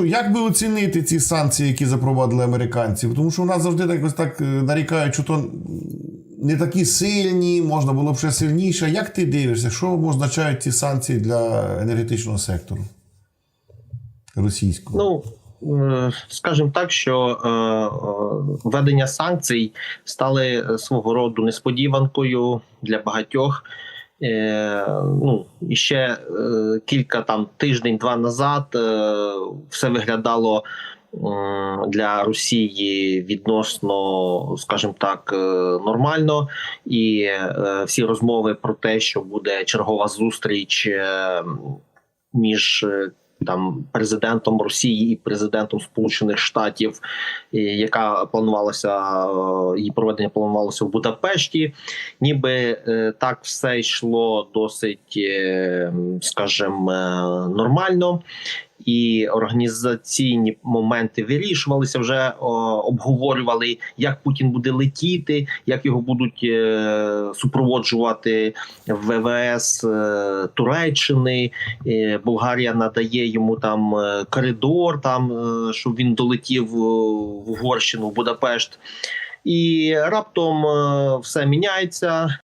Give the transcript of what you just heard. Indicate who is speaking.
Speaker 1: Як би оцінити ці санкції, які запровадили американці? Тому що у нас завжди так ось так е, нарікають, що то не такі сильні, можна було б ще сильніше. Як ти дивишся, що означають ці санкції для енергетичного сектору російського?
Speaker 2: Ну е, скажімо так, що е, введення санкцій стали свого роду несподіванкою для багатьох. Е, ну і ще е, кілька там тиждень-два назад е, все виглядало для Росії відносно, скажімо так, нормально, і всі розмови про те, що буде чергова зустріч між там президентом Росії і президентом Сполучених Штатів, яка планувалася е, її проведення планувалося в Будапешті. Ніби е, так все йшло досить, е, скажімо, нормально. І організаційні моменти вирішувалися вже о, обговорювали, як Путін буде летіти, як його будуть е, супроводжувати ВВС е, Туреччини. Е, Болгарія надає йому там е, коридор, там е, щоб він долетів е, в Угорщину, в Будапешт. І раптом е, все міняється.